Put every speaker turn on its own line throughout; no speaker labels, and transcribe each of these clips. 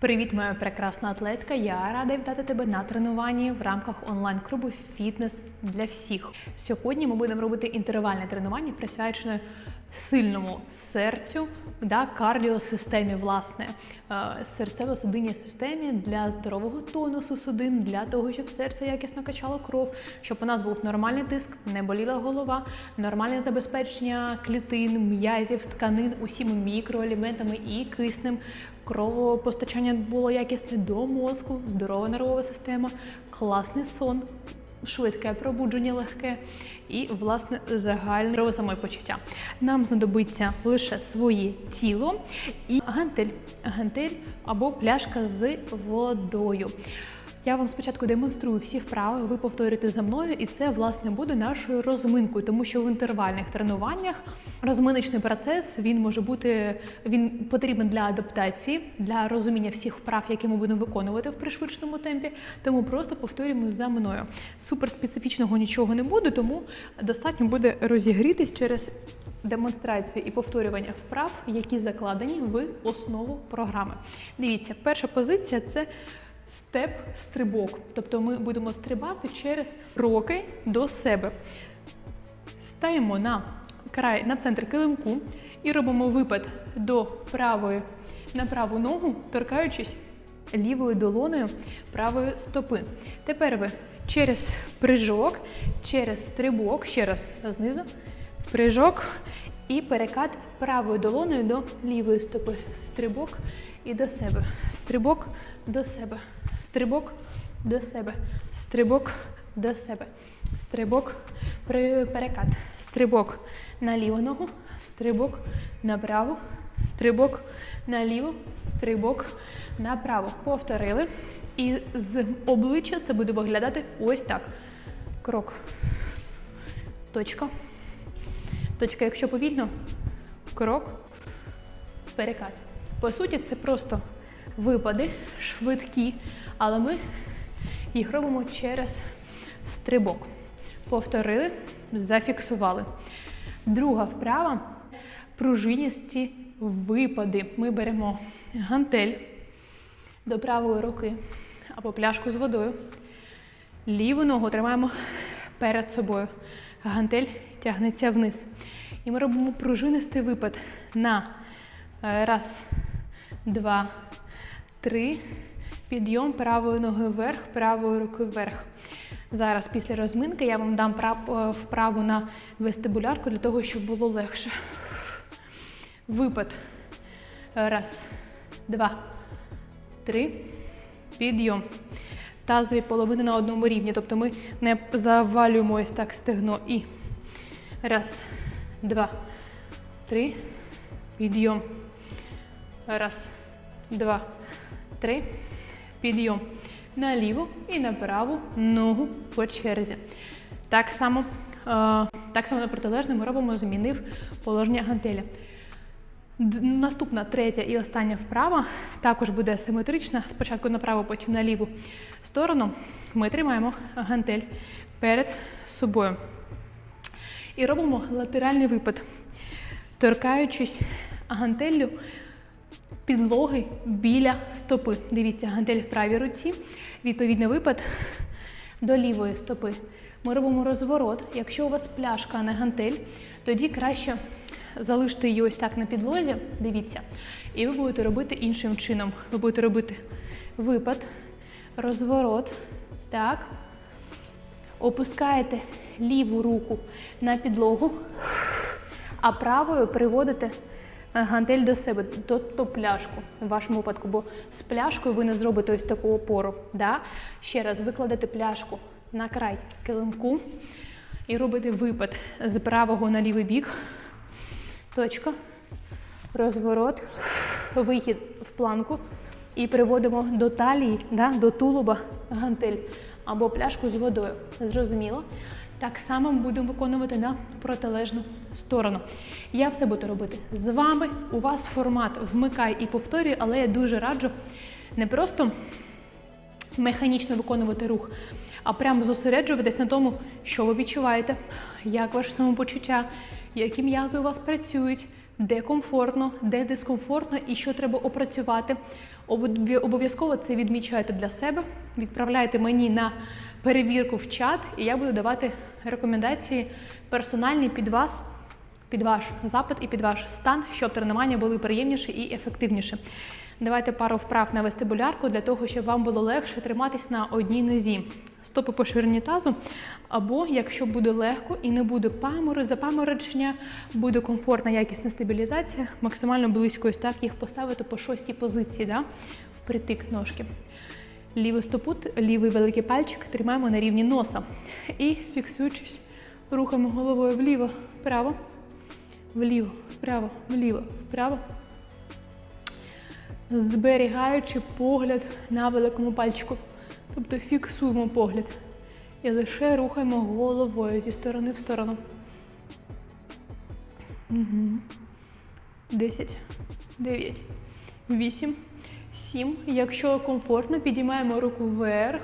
Привіт, моя прекрасна атлетка. Я рада вітати тебе на тренуванні в рамках онлайн-клубу Фітнес для всіх. Сьогодні ми будемо робити інтервальне тренування, присвячене сильному серцю, да, кардіосистемі, власне, е, серцево-судинній системі для здорового тонусу судин, для того, щоб серце якісно качало кров, щоб у нас був нормальний тиск, не боліла голова, нормальне забезпечення клітин, м'язів, тканин усіма мікроелементами і киснем. Кровопостачання було якісне до мозку, здорова нервова система, класний сон, швидке пробудження легке і, власне, загальне здорове самопочуття. Нам знадобиться лише своє тіло і гантель, гантель або пляшка з водою. Я вам спочатку демонструю всі вправи, ви повторюєте за мною, і це власне буде нашою розминкою, тому що в інтервальних тренуваннях розминочний процес він може бути він потрібен для адаптації, для розуміння всіх вправ, які ми будемо виконувати в пришвидшеному темпі. Тому просто повторюємо за мною. Суперспецифічного нічого не буде, тому достатньо буде розігрітись через демонстрацію і повторювання вправ, які закладені в основу програми. Дивіться, перша позиція це степ-стрибок. Тобто ми будемо стрибати через роки до себе. Стаємо на край, на центр килимку і робимо випад до правої на праву ногу, торкаючись лівою долоною правої стопи. Тепер ви через прыжок, через стрибок, ще раз знизу, прыжок і перекат правою долоною до лівої стопи. Стрибок і до себе. Стрибок до себе. Стрибок до себе. Стрибок до себе. Стрибок, перекат. Стрибок на ліву ногу, стрибок на праву, стрибок на ліву, стрибок на праву. Повторили. І з обличчя це буде виглядати ось так. Крок. Точка. Точка, якщо повільно, крок, перекат. По суті, це просто випади швидкі, але ми їх робимо через стрибок. Повторили, зафіксували. Друга вправа пружиністі випади. Ми беремо гантель до правої руки або пляшку з водою. Ліву ногу тримаємо перед собою. Гантель тягнеться вниз. І ми робимо пружинистий випад на е, раз, два, три. Підйом правої ноги вверх, правої руки вверх. Зараз після розминки я вам дам е, вправу на вестибулярку для того, щоб було легше. Випад. Раз, два, три. Підйом. Тазові половини на одному рівні. Тобто ми не завалюємо ось так стегно. І раз, два, три. Підйом. Раз, два, три. Підйом на ліву і на праву ногу по черзі. Так само, е, так само на протилежне ми робимо змінив положення гантеля. Наступна третя і остання вправа також буде симетрична. Спочатку на праву, потім на ліву сторону. Ми тримаємо гантель перед собою. І робимо латеральний випад, торкаючись гантеллю підлоги біля стопи. Дивіться, гантель в правій руці. Відповідний випад до лівої стопи. Ми робимо розворот. Якщо у вас пляшка, а не гантель, тоді краще залишити її ось так на підлозі. Дивіться. І ви будете робити іншим чином. Ви будете робити випад, розворот. Так. Опускаєте ліву руку на підлогу, а правою приводите гантель до себе, тобто пляшку в вашому випадку, бо з пляшкою ви не зробите ось таку опору. Да? Ще раз викладете пляшку на край килимку і робите випад з правого на лівий бік. Точка. Розворот, вихід в планку і приводимо до талії, да, до тулуба гантель або пляшку з водою. Зрозуміло? Так само будемо виконувати на протилежну сторону. Я все буду робити з вами. У вас формат вмикай і повторюй, але я дуже раджу не просто механічно виконувати рух, а прямо зосереджуватись на тому, що ви відчуваєте, як ваше самопочуття, які м'язи у вас працюють, де комфортно, де дискомфортно і що треба опрацювати. Обов'язково це відмічайте для себе, відправляйте мені на перевірку в чат, і я буду давати рекомендації персональні під вас, під ваш запит і під ваш стан, щоб тренування були приємніші і ефективніші. Давайте пару вправ на вестибулярку для того, щоб вам було легше триматись на одній нозі. Стопи по ширині тазу, або якщо буде легко і не буде памору, запаморочення, буде комфортна якісна стабілізація, максимально близько так їх поставити по шостій позиції, да? впритик ножки. Ліву стопу, лівий великий пальчик тримаємо на рівні носа. І фіксуючись, рухаємо головою вліво, вправо, вліво, вправо, вліво, вправо. Зберігаючи погляд на великому пальчику. Тобто фіксуємо погляд. І лише рухаємо головою зі сторони в сторону. 10, 9, 8, 7. Якщо комфортно, підіймаємо руку вверх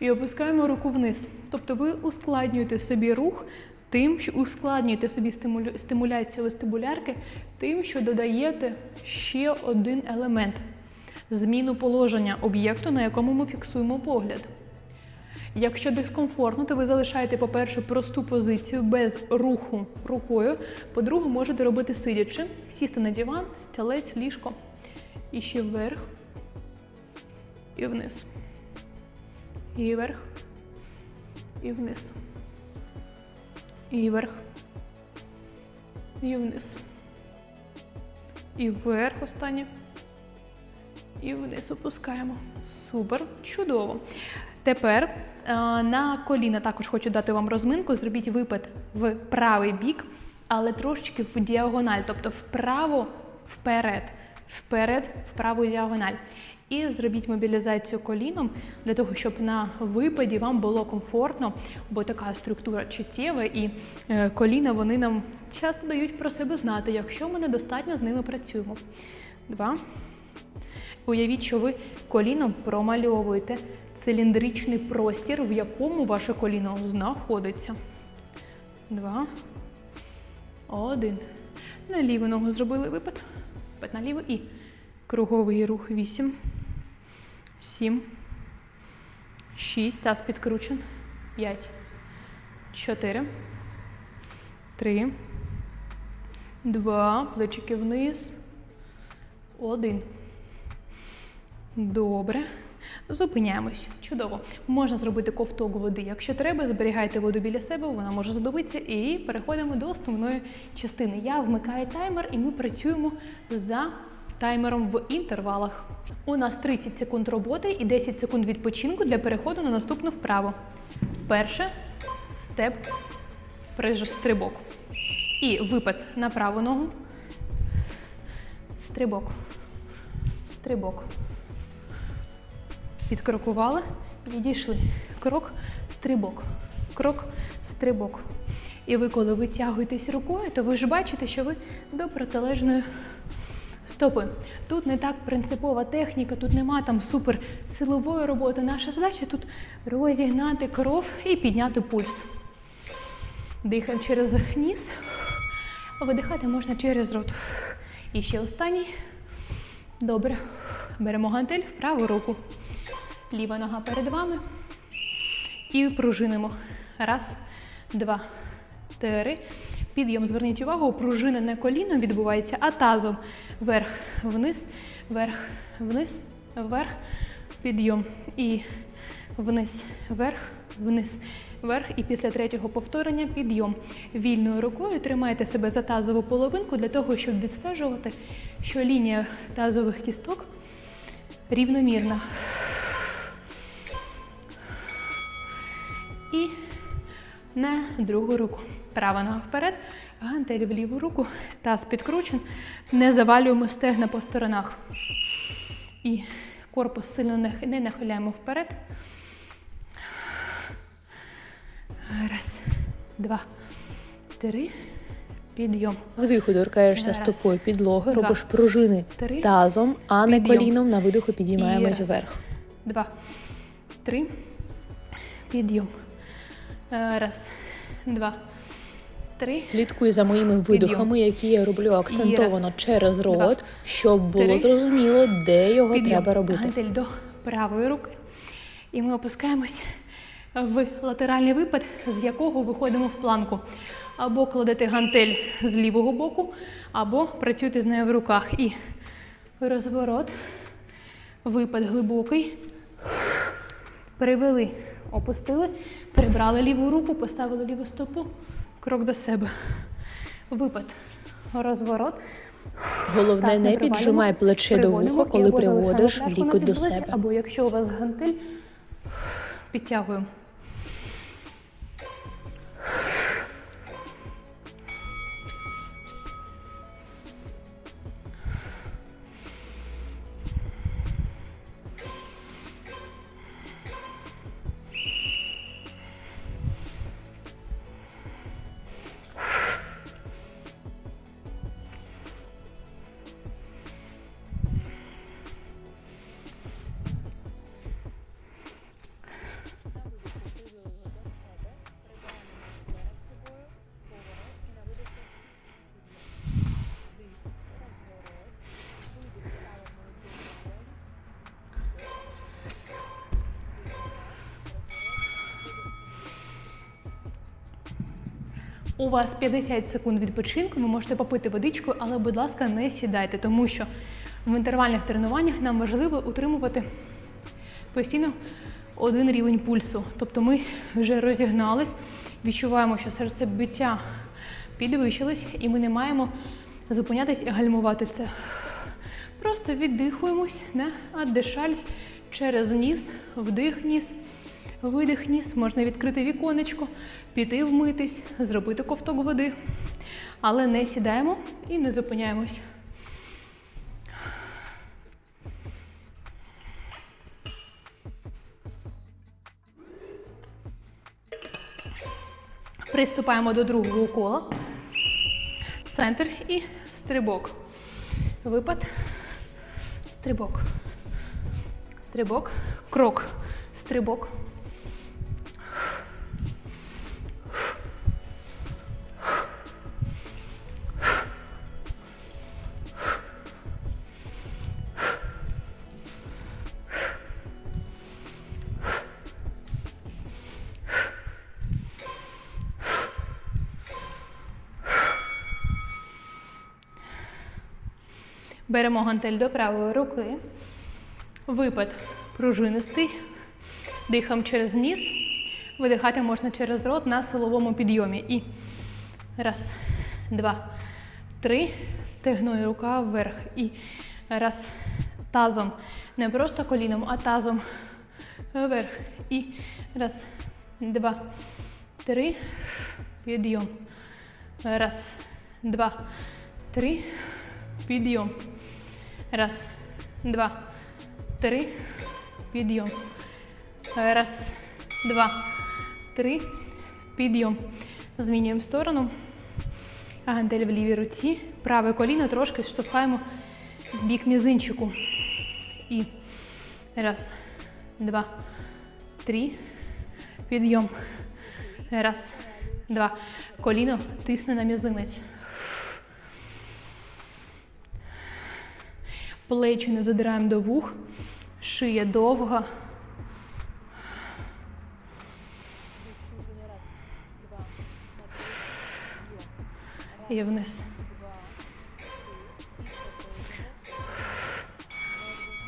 і опускаємо руку вниз. Тобто ви ускладнюєте собі рух тим, що ускладнюєте собі стимуляцію вестибулярки, тим, що додаєте ще один елемент зміну положення об'єкту, на якому ми фіксуємо погляд. Якщо дискомфортно, то ви залишаєте, по-перше, просту позицію без руху рукою. По-друге, можете робити сидячи, сісти на диван, стілець, ліжко. І ще вверх. І вниз. І вверх. І вниз. І вверх. І вниз. І вверх останнє. І вниз опускаємо. Супер, чудово. Тепер е, на коліна також хочу дати вам розминку. Зробіть випад в правий бік, але трошечки в діагональ, тобто вправо, вперед, вперед, в праву діагональ. І зробіть мобілізацію коліном для того, щоб на випаді вам було комфортно, бо така структура чуттєва, і е, коліна вони нам часто дають про себе знати, якщо ми недостатньо з ними працюємо. Два. Уявіть, що ви коліном промальовуєте циліндричний простір, в якому ваше коліно знаходиться. Два. Один. На ногу зробили випад. Випад на ліву і круговий рух. Вісім. Сім. Шість. Таз підкручен. П'ять. Чотири. Три. Два. Плечики вниз. Один. Добре. Зупиняємось. Чудово. Можна зробити ковток води. Якщо треба, зберігайте воду біля себе, вона може знадобитися. І переходимо до основної частини. Я вмикаю таймер, і ми працюємо за таймером в інтервалах. У нас 30 секунд роботи і 10 секунд відпочинку для переходу на наступну вправу. Перше степ, стрибок. І випад на праву ногу. Стрибок. Стрибок. Підкрокували, відійшли. Крок, стрибок. Крок, стрибок. І ви, коли витягуєтесь рукою, то ви ж бачите, що ви до протилежної стопи. Тут не так принципова техніка, тут нема там супер силової роботи. Наша задача тут розігнати кров і підняти пульс. Дихаємо через ніс, а видихати можна через рот. І ще останній. Добре. Беремо гантель в праву руку. Ліва нога перед вами. І пружинимо. Раз, два, три. Підйом. Зверніть увагу, пружина не коліном відбувається, а тазом. Вверх, вниз, вверх, вниз, вверх, підйом. І вниз, вверх, вниз, вверх. І після третього повторення підйом. Вільною рукою тримайте себе за тазову половинку для того, щоб відстежувати, що лінія тазових кісток рівномірна. І на другу руку. Права нога вперед, гантель в ліву руку, таз підкручен. Не завалюємо стегна по сторонах. І корпус сильно не, нахиляємо вперед. Раз, два, три. Підйом.
Вдиху торкаєшся стопою підлоги,
два,
робиш пружини
три.
тазом, а не
Підйом.
коліном. На видиху підіймаємось
раз.
вверх.
Два, три. Підйом. Е, Раз, два,
Слідкуй за моїми видохами, які я роблю акцентовано через рот, щоб було зрозуміло, де його треба робити.
Гантель до правої руки. І ми опускаємось в латеральний випад, з якого виходимо в планку. Або кладете гантель з лівого боку, або працюєте з нею в руках. І розворот, випад глибокий. Перевели, опустили, прибрали ліву руку, поставили ліву стопу, крок до себе. Випад, розворот.
Головне,
Таз
не піджимай плече до вуха, коли приводиш лікоть до себе.
Або якщо у вас гантель, підтягуємо. У вас 50 секунд відпочинку, ви можете попити водичку, але, будь ласка, не сідайте, тому що в інтервальних тренуваннях нам важливо утримувати постійно один рівень пульсу. Тобто ми вже розігнались, відчуваємо, що серцебиття підвищилось, і ми не маємо зупинятись і гальмувати це. Просто віддихуємось, не? отдишались через ніс, вдих ніс, видих ніс. Можна відкрити віконечко, піти вмитись, зробити ковток води. Але не сідаємо і не зупиняємось. Приступаємо до другого кола. Центр і стрибок. Випад. Стрибок. Стрибок. Крок. Стрибок. Беремо гантель до правої руки. Випад пружинистий. Дихаємо через ніс. Видихати можна через рот на силовому підйомі. І раз, два, три. Стегною рука вверх. І раз. Тазом. Не просто коліном, а тазом вверх. І раз, два, три. Підйом. Раз, два, три. Підйом. Раз, два, три. Підйом. Раз, два, три. Підйом. Змінюємо сторону. Гантель в лівій руці. Праве коліно трошки штовхаємо в бік мізинчику. І раз, два, три. Підйом. Раз, два. Коліно тисне на мізинець. Плечі не задираємо до вух, шия довга. І вниз.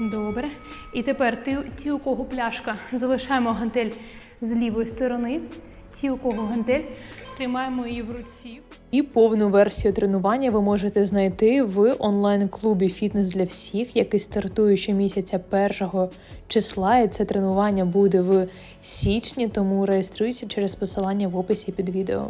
Добре. І тепер ті, у кого пляшка, залишаємо гантель з лівої сторони. Ті, у кого гантель, тримаємо її в руці.
І повну версію тренування ви можете знайти в онлайн-клубі Фітнес для всіх, який стартує щомісяця 1 числа. І це тренування буде в січні, тому реєструйся через посилання в описі під відео.